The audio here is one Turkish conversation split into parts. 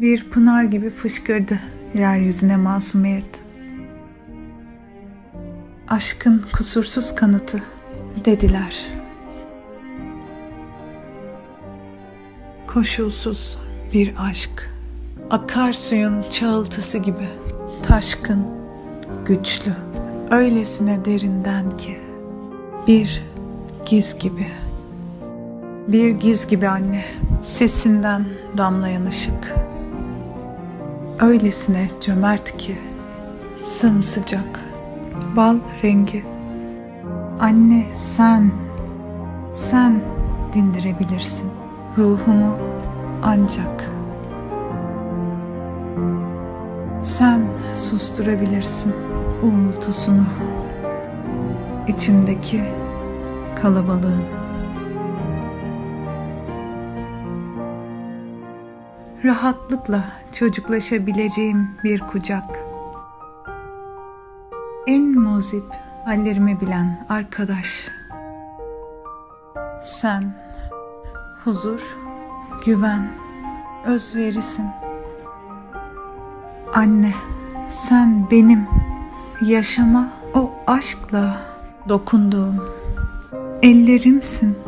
Bir pınar gibi fışkırdı yeryüzüne masumiyet. Aşkın kusursuz kanıtı dediler. Koşulsuz bir aşk. Akarsuyun çağıltısı gibi. Taşkın, güçlü. Öylesine derinden ki. Bir giz gibi. Bir giz gibi anne. Sesinden damlayan ışık. Öylesine cömert ki. Sımsıcak. Bal rengi. Anne sen, sen dindirebilirsin ruhumu ancak. Sen susturabilirsin uğultusunu. içimdeki kalabalığın. Rahatlıkla çocuklaşabileceğim bir kucak. En muzip hallerimi bilen arkadaş. Sen huzur, güven, özverisin. Anne, sen benim yaşama o aşkla dokunduğum ellerimsin.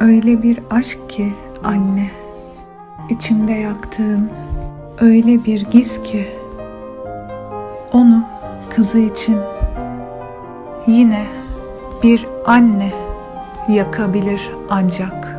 Öyle bir aşk ki anne, içimde yaktığın öyle bir giz ki onu kızı için yine bir anne yakabilir ancak.